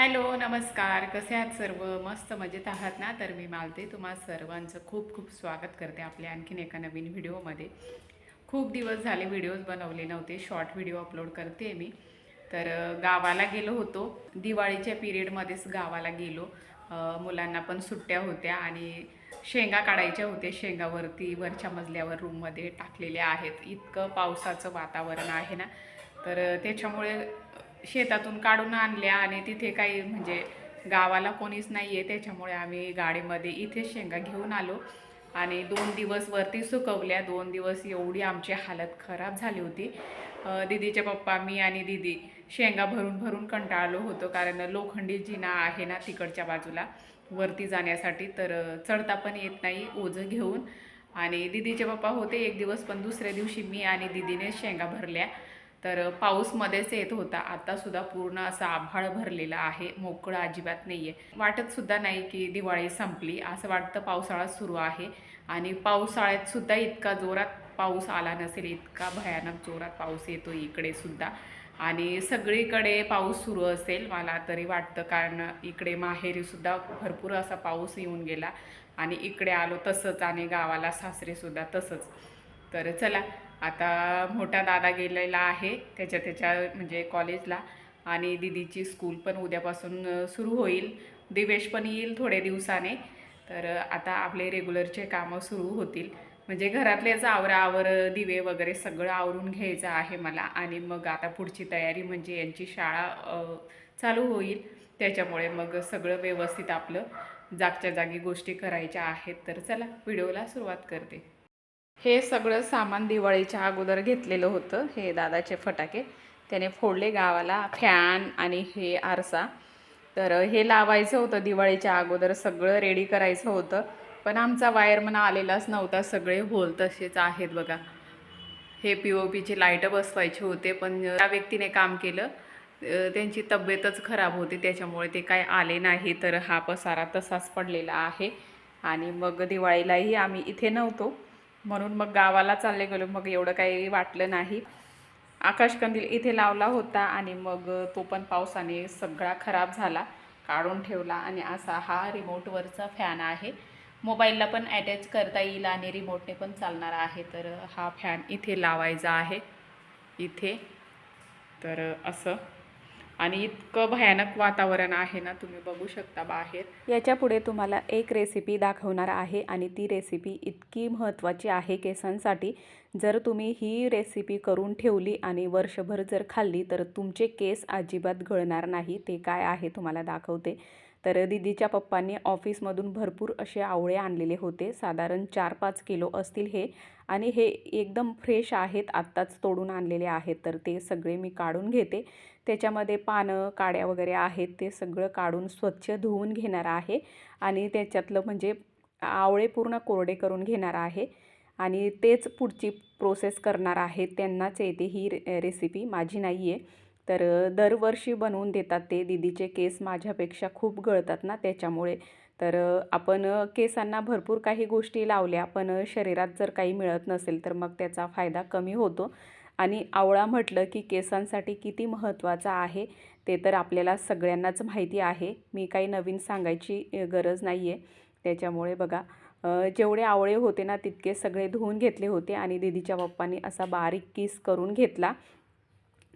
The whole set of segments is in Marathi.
हॅलो नमस्कार. कसे आहात सर्व? मस्त मजेत आहात ना? तर मी मालते. तुम्हा सर्वांचं खूप खूप स्वागत करते आपल्या आणखीन एका नवीन व्हिडिओमध्ये. खूप दिवस झाले व्हिडिओज बनवले नव्हते. शॉर्ट व्हिडिओ अपलोड करते मी. तर गावाला गेलो होतो. दिवाळीच्या पिरियडमध्येच गावाला गेलो. मुलांना पण सुट्ट्या होत्या आणि शेंगा काढायच्या होत्या. शेंगावरती वरच्या मजल्यावर रूममध्ये टाकलेल्या आहेत. इतकं पावसाचं वातावरण आहे ना? तर त्याच्यामुळे शेतातून काढून आणल्या आणि तिथे काही म्हणजे गावाला कोणीच नाही आहे त्याच्यामुळे आम्ही गाडीमध्ये इथे शेंगा घेऊन आलो. आणि दोन दिवस वरती सुकवल्या. दोन दिवस एवढी आमची हालत खराब झाली होती. अ, दीदीचे पप्पा मी आणि दीदी शेंगा भरून भरून कंटाळलो होतो. कारण लोखंडी जिना आहे ना तिकडच्या बाजूला वरती जाण्यासाठी तर चढता पण येत नाही ओझं घेऊन. आणि दीदीचे पप्पा होते एक दिवस पण दुसऱ्या दिवशी मी आणि दिदीने शेंगा भरल्या. तर पाऊसमध्येच येत होता. आतासुद्धा पूर्ण असा आभाळ भरलेला आहे. मोकळं अजिबात नाही आहे वाटतसुद्धा नाही की दिवाळी संपली. असं वाटतं पावसाळा सुरू आहे. आणि पावसाळ्यातसुद्धा इतका जोरात पाऊस आला नसेल इतका भयानक जोरात पाऊस येतो इकडे सुद्धा. आणि सगळीकडे पाऊस सुरू असेल मला तरी वाटतं. कारण इकडे माहेरीसुद्धा भरपूर असा पाऊस येऊन गेला. आणि इकडे आलो तसंच. आणि गावाला सासरेसुद्धा तसंच. तर चला आता मोठा दादा गेलेला आहे त्याच्या त्याच्या म्हणजे कॉलेजला आणि दिदीची स्कूल पण उद्यापासून सुरू होईल. दिवेश पण येईल थोडे दिवसाने. तर आता आपले रेग्युलरचे कामं सुरू होतील. म्हणजे घरातलेच आवरावर दिवे वगैरे सगळं आवरून घ्यायचं आहे मला. आणि मग आता पुढची तयारी म्हणजे यांची शाळा चालू होईल. त्याच्यामुळे मग सगळं व्यवस्थित आपलं जागच्या जागी गोष्टी करायच्या आहेत. तर चला व्हिडिओला सुरुवात करते. हे सगळं सामान दिवाळीच्या अगोदर घेतलेलं होतं हे दादाचे फटाके. त्याने फोडले गावाला फॅन आणि हे आरसा. तर हे लावायचं होतं दिवाळीच्या अगोदर सगळं रेडी करायचं होतं. पण आमचा वायरमन आलेलाच नव्हता सगळे होल तसेच आहेत बघा. हे पी ओ पीची लाईटं बसवायचे होते पण त्या व्यक्तीने काम केलं. त्यांची तब्येतच खराब होती त्याच्यामुळे ते काय आले नाही. तर हा पसारा तसाच पडलेला आहे. आणि मग दिवाळीलाही आम्ही इथे नव्हतो. म्हणून मग गावाला चालले गेलो. मग एवढं काही वाटलं नाही. आकाशकंदील इथे लावला होता आणि मग तो पण पावसाने सगळा खराब झाला काढून ठेवला आणि असा हा रिमोटवरचा फॅन आहे. मोबाईलला पण अटॅच करता येईल आणि रिमोटने पण चालणार आहे. तर हा फॅन इथे लावायचा आहे. इथे. तर असं. आणि इतकं भयानक वातावरण आहे ना तुम्ही बघू शकता बाहेर. याच्यापुढे तुम्हाला एक रेसिपी दाखवणार आहे आणि ती रेसिपी इतकी महत्त्वाची आहे केसांसाठी. जर तुम्ही ही रेसिपी करून ठेवली आणि वर्षभर जर खाल्ली तर तुमचे केस अजिबात गळणार नाही ते काय आहे तुम्हाला दाखवते. तर दिदीच्या पप्पांनी ऑफिसमधून भरपूर असे आवळे आणलेले होते. साधारण चार पाच किलो असतील हे. आणि हे एकदम फ्रेश आहेत आत्ताच तोडून आणलेले आहेत. तर ते सगळे मी काढून घेते. त्याच्यामध्ये पानं काड्या वगैरे आहेत ते सगळं काढून स्वच्छ धुवून घेणार आहे आणि त्याच्यातलं म्हणजे आवळे पूर्ण कोरडे करून घेणार आहे आणि तेच पुढची प्रोसेस करणार आहे. त्यांनाच येते ही रे रेसिपी. माझी नाही आहे तर दरवर्षी बनवून देतात ते. दिदीचे केस माझ्यापेक्षा खूप गळतात ना त्याच्यामुळे. तर आपण केसांना भरपूर काही गोष्टी लावल्या पण शरीरात जर काही मिळत नसेल तर मग त्याचा फायदा कमी होतो. आणि आवळा म्हटलं की केसांसाठी किती महत्त्वाचा आहे ते तर आपल्याला सगळ्यांनाच माहिती आहे. मी काही नवीन सांगायची गरज नाही आहे त्याच्यामुळे बघा जेवढे आवळे होते ना तितके सगळे धुवून घेतले होते आणि दीदीच्या पप्पांनी असा बारीक किस करून घेतला.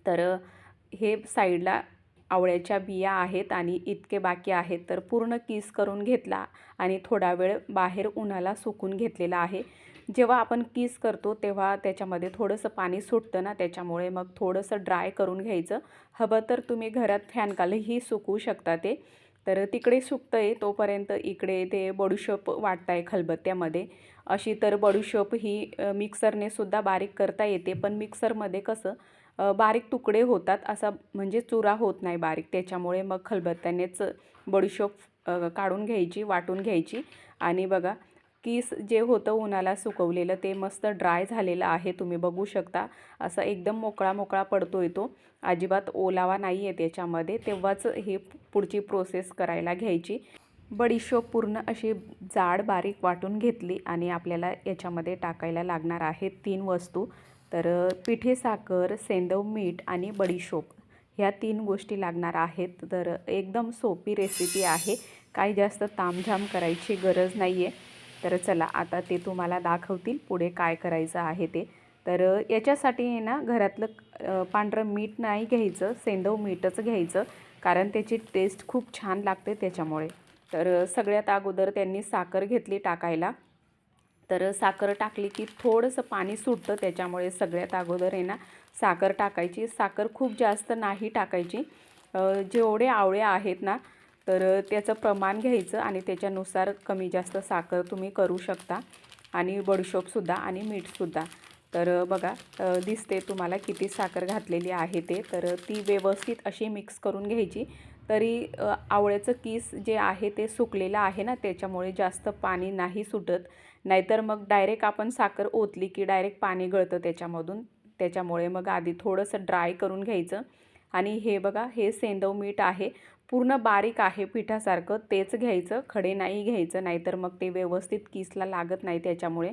तर हे साईडला आवळ्याच्या बिया आहेत आणि इतके बाकी आहेत. तर पूर्ण किस करून घेतला आणि थोडा वेळ बाहेर उन्हाला सुकून घेतलेला आहे. जेव्हा आपण किस करतो तेव्हा त्याच्यामध्ये थोडंसं पाणी सुटतं ना त्याच्यामुळे मग थोडंसं ड्राय करून घ्यायचं. हवं तर तुम्ही घरात फॅनखालीही सुकवू शकता ते. तर तिकडे सुकतं आहे तोपर्यंत इकडे ते बडूशोप वाटत आहे खलबत्त्यामध्ये. अशी तर बडूशोप ही मिक्सरने सुद्धा बारीक करता येते. पण मिक्सरमध्ये कसं बारीक तुकडे होतात असा म्हणजे चुरा होत नाही बारीक. त्याच्यामुळे मग खलबत्त्यानेच बडीशोप काढून घ्यायची वाटून घ्यायची. आणि बघा कीस जे होतं उन्हाला सुकवलेलं ते मस्त ड्राय झालेलं आहे तुम्ही बघू शकता. असा एकदम मोकळा मोकळा पडतो आहे तो. अजिबात ओलावा नाही आहे त्याच्यामध्ये तेव्हाच हे पुढची प्रोसेस करायला घ्यायची. बडीशोप पूर्ण अशी जाड बारीक वाटून घेतली आणि आपल्याला याच्यामध्ये टाकायला लागणार आहे तीन वस्तू. तर पिठे साखर सेंदव मीठ आणि बडीशोप ह्या तीन गोष्टी लागणार आहेत. तर एकदम सोपी रेसिपी आहे. काही जास्त तामझाम करायची गरज नाही आहे तर चला आता ते तुम्हाला दाखवतील पुढे काय करायचं आहे ते. तर याच्यासाठी आहे ना घरातलं पांढरं मीठ नाही घ्यायचं सेंदव मीठच घ्यायचं कारण त्याची टेस्ट खूप छान लागते त्याच्यामुळे. तर सगळ्यात अगोदर त्यांनी साखर घेतली टाकायला. तर साखर टाकली की थोडंसं पाणी सुटतं त्याच्यामुळे सगळ्यात अगोदर आहे ना साखर टाकायची. साखर खूप जास्त नाही टाकायची. जेवढे आवळे आहेत ना तर त्याचं प्रमाण घ्यायचं आणि त्याच्यानुसार कमी जास्त साखर तुम्ही करू शकता. आणि बडशोपसुद्धा आणि मीठसुद्धा तर बघा दिसते तुम्हाला किती साखर घातलेली आहे ते. तर ती व्यवस्थित अशी मिक्स करून घ्यायची. तरी आवळ्याचं किस जे आहे ते सुकलेलं आहे ना त्याच्यामुळे जास्त पाणी नाही सुटत. नाहीतर मग डायरेक्ट आपण साखर ओतली की डायरेक्ट पाणी गळतं त्याच्यामधून. त्याच्यामुळे मग आधी थोडंसं ड्राय करून घ्यायचं. आणि हे बघा हे सेंदव मीठ आहे. पूर्ण बारीक आहे पिठासारखं तेच घ्यायचं खडे नाही घ्यायचं नाहीतर मग ते व्यवस्थित किसला लागत नाही त्याच्यामुळे.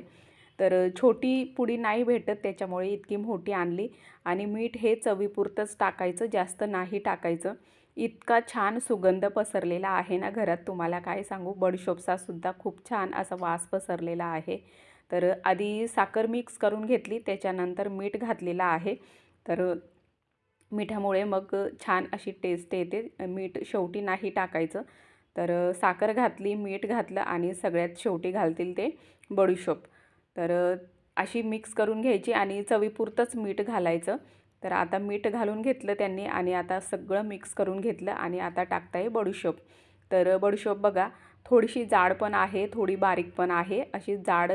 तर छोटी पुडी नाही भेटत त्याच्यामुळे इतकी मोठी आणली आणि मीठ हे चवीपुरतंच टाकायचं जास्त नाही टाकायचं. इतका छान सुगंध पसरलेला आहे ना घरात तुम्हाला काय सांगू? बडशोपचासुद्धा खूप छान असा वास पसरलेला आहे. तर आधी साखर मिक्स करून घेतली त्याच्यानंतर मीठ घातलेलं आहे. तर मिठामुळे मग छान अशी टेस्ट येते. मीठ शेवटी नाही टाकायचं. तर साखर घातली मीठ घातलं आणि सगळ्यात शेवटी घालतील ते बडीशोप. तर अशी मिक्स करून घ्यायची आणि चवीपुरतंच मीठ घालायचं. तर आता मीठ घालून घेतलं त्यांनी आणि आता सगळं मिक्स करून घेतलं आणि आता टाकताय बडीशोप. तर बडीशोप बघा थोडीशी जाड पण आहे थोडी बारीक पण आहे. अशी जाड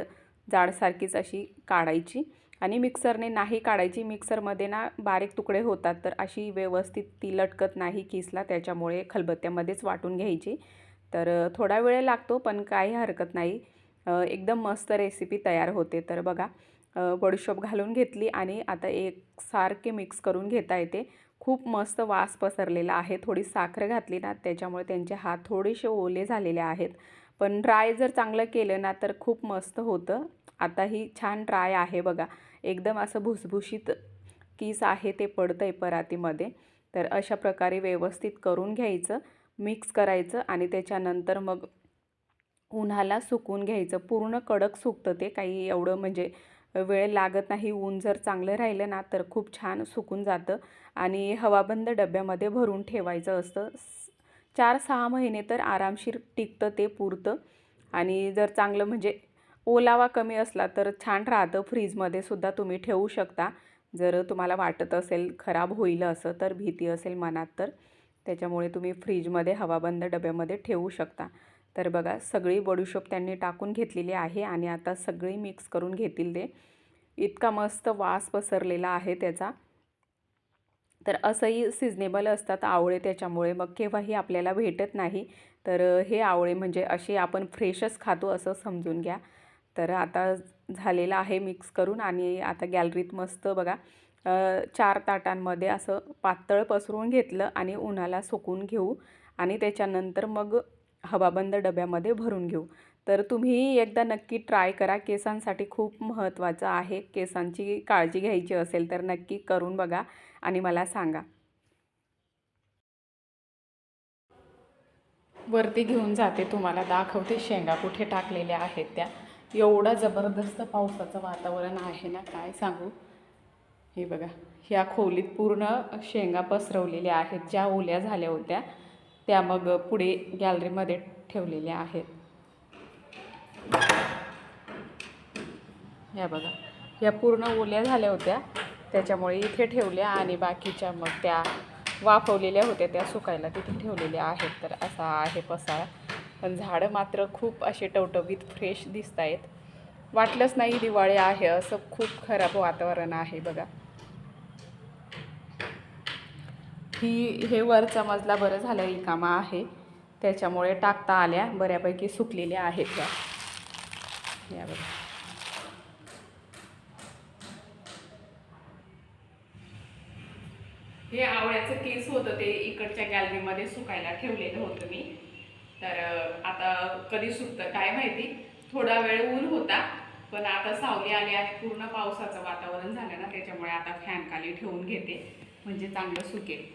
जाडसारखीच अशी काढायची. आणि मिक्सरने नाही काढायची. मिक्सरमध्ये ना बारीक तुकडे होतात तर अशी व्यवस्थित ती लटकत नाही किसला. त्याच्यामुळे खलबत्त्यामध्येच वाटून घ्यायची. तर थोडा वेळ लागतो पण काही हरकत नाही. एकदम मस्त रेसिपी तयार होते. तर बघा अ, बडीशोप घालून घेतली आणि आता एक सारखे मिक्स करून घेता येते. खूप मस्त वास पसरलेला आहे. थोडी साखर घातली ना त्याच्यामुळे त्यांचे हात थोडेसे ओले झालेले आहेत. पण ड्राय जर चांगलं केलं ना तर खूप मस्त होतं. आता ही छान ड्राय आहे बघा. एकदम असं भुसभुशीत किस आहे ते पडतं आहे परातीमध्ये. तर अशा प्रकारे व्यवस्थित करून घ्यायचं मिक्स करायचं आणि त्याच्यानंतर मग उन्हाला सुकून घ्यायचं. पूर्ण कडक सुकतं ते काही एवढं म्हणजे वेळ लागत नाही. ऊन जर चांगलं राहिलं ना तर खूप छान सुकून जातं. आणि हवाबंद डब्यामध्ये भरून ठेवायचं असतं. स- चार सहा महिने तर आरामशीर टिकतं ते पुरतं. आणि जर चांगलं म्हणजे ओलावा कमी असला तर छान राहतं. फ्रीजमध्ये सुद्धा तुम्ही ठेवू शकता. जर तुम्हाला वाटत असेल खराब होईल असं तर भीती असेल मनात तर त्याच्यामुळे तुम्ही फ्रीजमध्ये हवाबंद डब्यामध्ये ठेवू शकता. तर बघा सगळी बडीशोप त्यांनी टाकून घेतलेली आहे आणि आता सगळी मिक्स करून घेतील ते. इतका मस्त वास पसरलेला आहे त्याचा. तर असंही सिजनेबल असतात आवळे त्याच्यामुळे मग केव्हाही आपल्याला भेटत नाही. तर हे आवळे म्हणजे असे आपण फ्रेशच खातो असं समजून घ्या. तर आता झालेलं आहे मिक्स करून आणि आता गॅलरीत मस्त बघा चार ताटांमध्ये असं पातळ पसरून घेतलं आणि उन्हाला सुकून घेऊ आणि त्याच्यानंतर मग हवाबंद डब्यामध्ये भरून घेऊ. तर तुम्ही एकदा नक्की ट्राय करा. केसांसाठी खूप महत्त्वाचं आहे. केसांची काळजी घ्यायची असेल तर नक्की करून बघा आणि मला सांगा. वरती घेऊन जाते तुम्हाला. दाखवते. शेंगा कुठे टाकलेल्या आहेत त्या. एवढा जबरदस्त पावसाचं वातावरण आहे ना काय सांगू? हे बघा ह्या खोलीत पूर्ण शेंगा पसरवलेल्या आहेत ज्या ओल्या झाल्या होत्या त्या मग पुढे गॅलरीमध्ये ठेवलेल्या आहेत. या बघा या पूर्ण ओल्या झाल्या होत्या त्याच्यामुळे इथे ठेवल्या आणि बाकीच्या मग त्या वाफवलेल्या होत्या त्या सुकायला तिथे ठेवलेल्या आहेत. तर असा आहे पसारा. पण झाडं मात्र खूप असे टवटवीत फ्रेश दिसत आहेत. वाटलंच नाही दिवाळी आहे असं खूप खराब वातावरण आहे बघा. ही हे वरचा मजला बरं झालं रिकामा आहे. त्याच्यामुळे टाकता आल्या बऱ्यापैकी सुकलेल्या आहेत त्या. या बघा. हे आवळ्याचं केस होतं ते इकडच्या गॅलरीमध्ये सुकायला ठेवलेलं होतं मी. तर आता कधी सुटतं काय माहिती? थोडा वेळ ऊन होता पण आता सावली आली आणि पूर्ण पावसाचं वातावरण झालं ना त्याच्यामुळे आता फॅन खाली ठेवून घेते म्हणजे चांगलं सुकेल.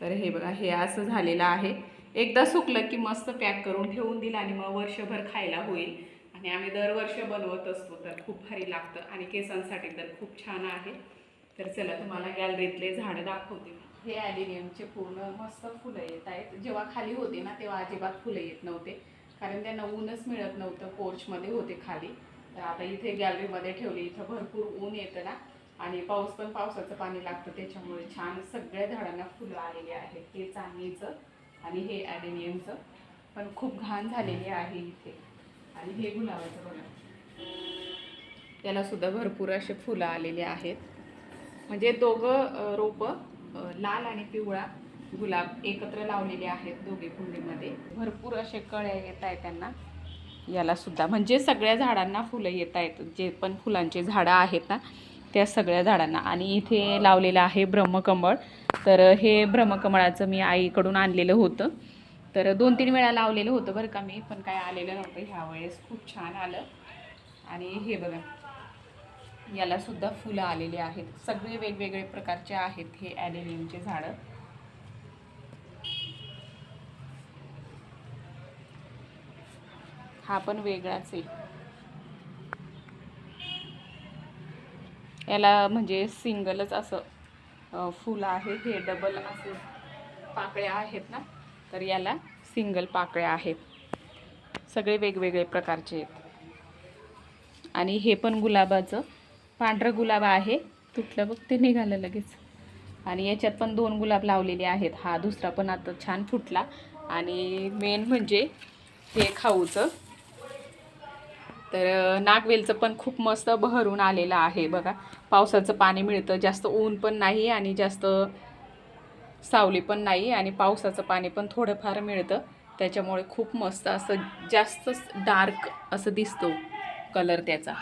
तर हे बघा हे असं झालेलं आहे. एकदा सुकलं की मस्त पॅक करून ठेवून दिलं आणि मग वर्षभर खायला होईल. आणि आम्ही दरवर्ष बनवत असतो तर खूप भारी लागतं. आणि केसांसाठी तर खूप छान आहे. तर चला तुम्हाला गॅलरीतले झाडं दाखवते. हे ॲलिनियमचे पूर्ण मस्त फुलं येत आहेत. जेव्हा खाली होते ना तेव्हा अजिबात फुलं येत नव्हते. कारण त्यांना ऊनच मिळत नव्हतं पोर्चमध्ये होते खाली. तर आता इथे गॅलरीमध्ये ठेवले इथं भरपूर ऊन येतं ना. आणि पाऊस पण पावसाचं पाणी लागतं त्याच्यामुळे छान सगळ्या झाडांना फुलं आलेली आहेत हे चांदणीचं आणि हे ॲलिनियमचं पण खूप घाण झालेली आहे इथे. आणि हे गुलाबाचं बघा. त्यालासुद्धा भरपूर असे फुलं आलेले आहेत. म्हणजे दोघं रोपं लाल आणि पिवळा गुलाब एकत्र लावलेले आहेत दोघे कुंडीमध्ये. भरपूर असे कळ्या येत आहेत त्यांना. याला सुद्धा. म्हणजे सगळ्या झाडांना फुलं येत आहेत. जे पण फुलांचे झाडं आहेत ना त्या सगळ्या झाडांना. आणि इथे लावलेलं आहे ब्रह्मकमळ. तर हे ब्रह्मकमळाचं मी आईकडून आणलेलं होतं. तर दोन तीन वेळा लावलेलं होतं बरं का मी पण काय आलेलं नव्हतं. ह्या वेळेस खूप छान आलं. आणि हे बघा. याला सुद्धा फुलं आलेली आहेत. सगळे वेगवेगळे प्रकारचे आहेत हे ॲलेनियमचे झाडं. हा पण वेगळाच आहे. याला म्हणजे सिंगलच असं फुलं आहे हे डबल असे पाकळ्या आहेत ना तर याला सिंगल पाकळ्या आहेत. सगळे वेगवेगळे प्रकारचे आहेत. आणि हे पण गुलाबाचं पांढरं गुलाब आहे. तुटलं बघ ते निघालं लगेच. आणि याच्यात पण दोन गुलाब लावलेले आहेत. हा दुसरा पण आता छान फुटला. आणि मेन म्हणजे हे खाऊचं. तर नागवेलचं पण खूप मस्त बहरून आलेलं आहे बघा. पावसाचं पाणी मिळतं. जास्त ऊन पण नाही आणि जास्त सावली पण नाही आणि पावसाचं पाणी पण थोडंफार मिळतं. त्याच्यामुळे खूप मस्त असं जास्त डार्क असं दिसतो कलर त्याचा.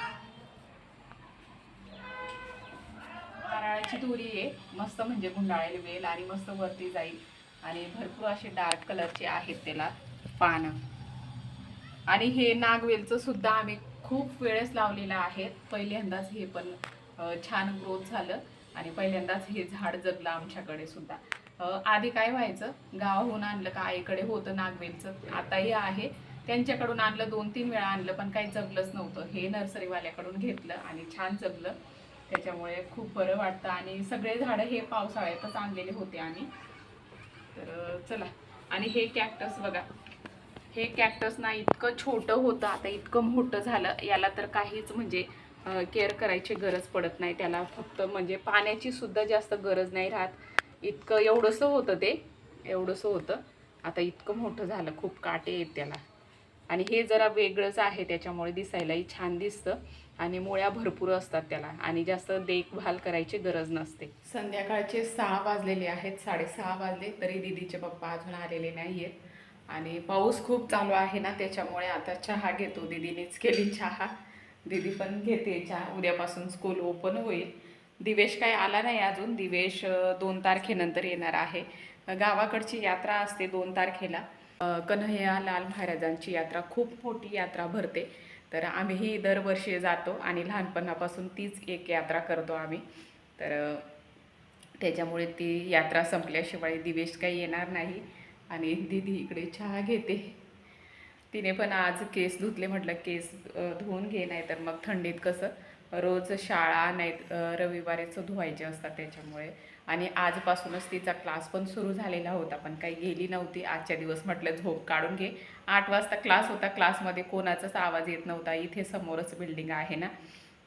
गुंडाळ्याची दोरी आहे. मस्त म्हणजे गुंडाळेल वेल आणि मस्त वरती जाईल. आणि भरपूर असे डार्क कलरचे आहेत त्याला पानं. आणि हे नागवेलचं सुद्धा आम्ही खूप वेळेस लावलेलं आहे. पहिल्यांदाच हे पण छान ग्रोथ झालं. आणि पहिल्यांदाच हे झाड जगलं आमच्याकडे सुद्धा. आधी काय व्हायचं? गावाहून आणलं का आईकडे होतं नागवेलचं. आताही आहे. त्यांच्याकडून आणलं दोन तीन वेळा आणलं पण काही जगलंच नव्हतं. हे नर्सरीवाल्याकडून घेतलं आणि छान जगलं. त्याच्यामुळे खूप बरं वाटतं. आणि सगळे झाडं हे पावसाळ्यातच आणलेले होते आम्ही. तर चला. आणि हे कॅक्टस बघा. हे कॅक्टस ना इतकं छोटं होतं. आता इतकं मोठं झालं. याला तर काहीच म्हणजे केअर करायची गरज पडत नाही. त्याला फक्त म्हणजे पाण्याची सुद्धा जास्त गरज नाही राहत. इतकं एवढंसं होतं ते. एवढंसं होतं. आता इतकं मोठं झालं. खूप काटे आहेत त्याला. आणि हे जरा वेगळंच आहे त्याच्यामुळे दिसायलाही छान दिसतं आणि मुळ्या भरपूर असतात त्याला आणि जास्त देखभाल करायची गरज नसते. संध्याकाळचे सहा वाजलेले आहेत साडेसहा वाजले तरी दीदीचे पप्पा अजून आलेले नाही आहेत आणि पाऊस खूप चालू आहे ना त्याच्यामुळे आता चहा घेतो. दीदीनेच केली चहा. दीदी पण घेते चहा. उद्यापासून स्कूल ओपन होईल. दिवेश काय आला नाही अजून. दिवेश दोन तारखेनंतर येणार आहे. गावाकडची यात्रा असते दोन तारखेला. कन्हैया लाल महाराजांची यात्रा खूप मोठी यात्रा भरते. तर आम्हीही दरवर्षी जातो आणि लहानपणापासून तीच एक यात्रा करतो आम्ही. तर त्याच्यामुळे ती यात्रा संपल्याशिवाय दिवेश काही येणार नाही आणि दीदी इकडे चहा घेते. तिने पण आज केस धुतले म्हटलं केस धुवून घे नाही तर मग थंडीत कसं रोज शाळा नाही रविवारीचं धुवायचे असतात त्याच्यामुळे. आणि आजपासूनच तिचा क्लास पण सुरू झालेला होता पण काही गेली नव्हती. आजच्या दिवस म्हटलं झोप काढून घे. आठ वाजता क्लास होता. क्लासमध्ये कोणाचाच आवाज येत नव्हता. इथे समोरच बिल्डिंग आहे ना.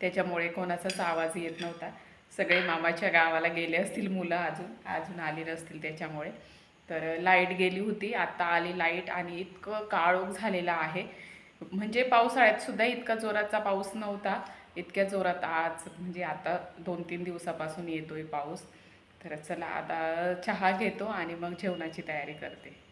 त्याच्यामुळे कोणाचाच आवाज येत नव्हता. सगळे मामाच्या गावाला गेले असतील मुलं अजून. अजून आली नसतील त्याच्यामुळे. तर लाइट गेली होती. आत्ता आली लाइट आणि इतकं काळोख झालेलं आहे. म्हणजे पावसाळ्यात सुद्धा इतका जोराचा पाऊस नव्हता. इतक्या जोरात आज म्हणजे आता दोन तीन दिवसापासून येतोय पाऊस. तर चला आता चहा घेतो आणि मग जेवणाची तयारी करते.